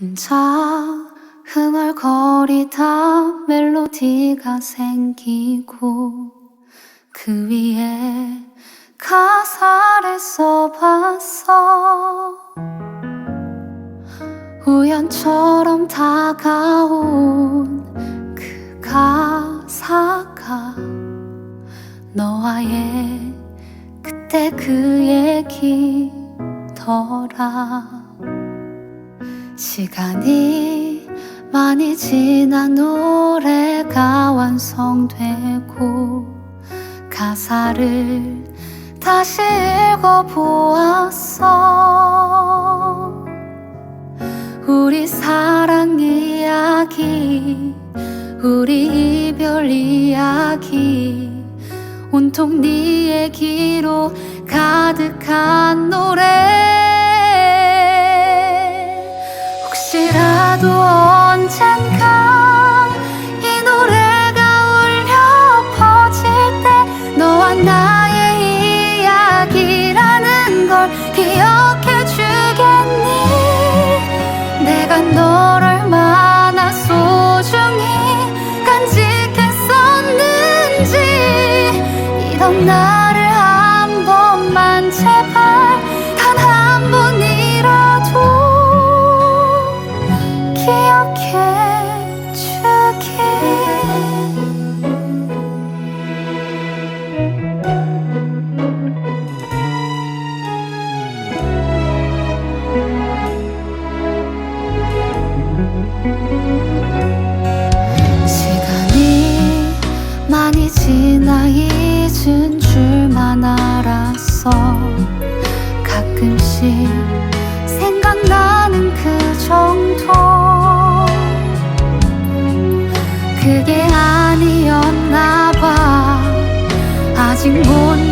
혼자 흥얼거리다 멜로디가 생기고 그 위에 가사를 써봤어 우연처럼 다가온 그 가사가 너와의 그때 그 얘기더라 시간이 많이 지난 노래가 완성되고 가사를 다시 읽어보았어. 우리 사랑 이야기 우리 이별 이야기 온통 네 얘기로 가득한 노래 이런 나를 한 번만 제발 가끔씩 생각나는 그 정도 그게 아니었나 봐. 아직 못